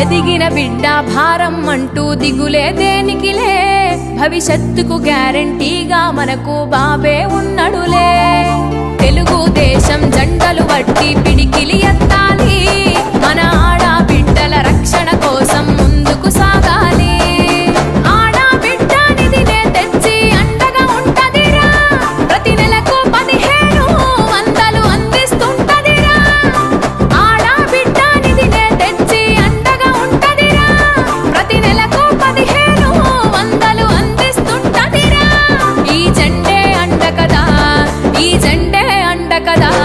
ఎదిగిన బిడ్డ భారం అంటూ దిగులే దేనికిలే. భవిష్యత్తుకు గ్యారంటీగా మనకు బాబే ఉన్నడులే. cada